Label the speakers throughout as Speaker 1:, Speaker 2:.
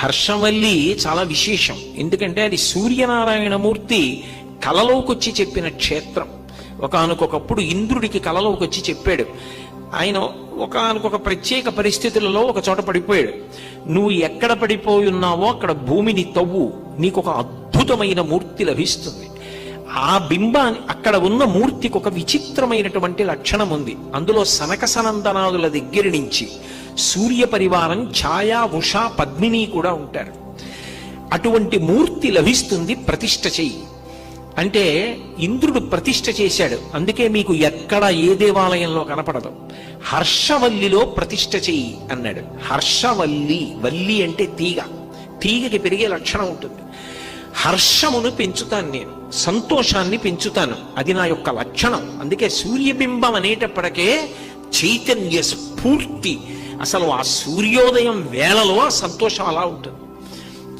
Speaker 1: హర్షవల్లి చాలా విశేషం. ఎందుకంటే అది సూర్యనారాయణమూర్తి కలలోకి వచ్చి చెప్పిన క్షేత్రం. ఒకనకొకప్పుడు ఇంద్రుడికి కలలోకి వచ్చి చెప్పాడు. ఆయన ఒకనకొక ప్రత్యేక పరిస్థితులలో ఒక చోట పడిపోయాడు. నువ్వు ఎక్కడ పడిపోయి ఉన్నావో అక్కడ భూమిని తవ్వు. నీకు ఒక అద్భుతమైన మూర్తి లభిస్తుంది. ఆ బింబాన్ని అక్కడ ఉన్న మూర్తికి ఒక విచిత్రమైనటువంటి లక్షణం ఉంది. అందులో సనక సనందనాదుల దగ్గర నుంచి సూర్య పరివారం ఛాయా ఉష పద్మిని కూడా ఉంటారు. అటువంటి మూర్తి లభిస్తుంది ప్రతిష్ఠ చెయ్యి. అంటే ఇంద్రుడు ప్రతిష్ఠ చేశాడు. అందుకే మీకు ఎక్కడ ఏ దేవాలయంలో కనపడదు. హర్షవల్లిలో ప్రతిష్ఠ చెయ్యి అన్నాడు. హర్షవల్లి వల్లి అంటే తీగ. తీగకి పెరిగే లక్షణం ఉంటుంది. హర్షమును పెంచుతాను నేను సంతోషాన్ని పెంచుతాను. అది నా యొక్క లక్షణం. అందుకే సూర్యబింబం అనేటప్పటికే చైతన్య స్ఫూర్తి. అసలు ఆ సూర్యోదయం వేళలో ఆ సంతోషం అలా ఉంటుంది.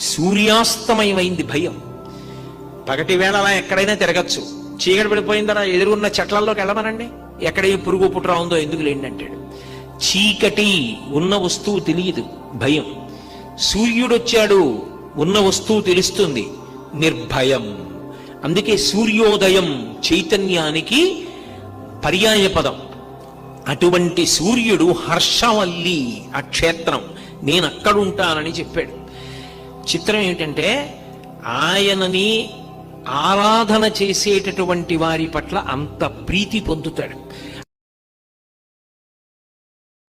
Speaker 1: సూర్యాస్తమయమైంది భయం. పగటి వేళ అలా ఎక్కడైనా తిరగచ్చు. చీకటి పడిపోయిందరా ఎదురున్న చెట్లల్లోకి వెళ్ళమనండి. ఎక్కడ ఏ పురుగు పుట్రా ఉందో ఎందుకు లేండి అంటాడు. చీకటి ఉన్న వస్తువు తెలియదు భయం. సూర్యుడొచ్చాడు ఉన్న వస్తువు తెలుస్తుంది. నిర్భయం. అందుకే సూర్యోదయం చైతన్యానికి పర్యాయ పదం. అటువంటి సూర్యుడు హర్షవల్లి ఆ క్షేత్రం. నేను అక్కడుంటానని చెప్పాడు. చిత్రం ఏంటంటే ఆయనని ఆరాధన చేసేటటువంటి వారి పట్ల అంత ప్రీతి పొందుతాడు.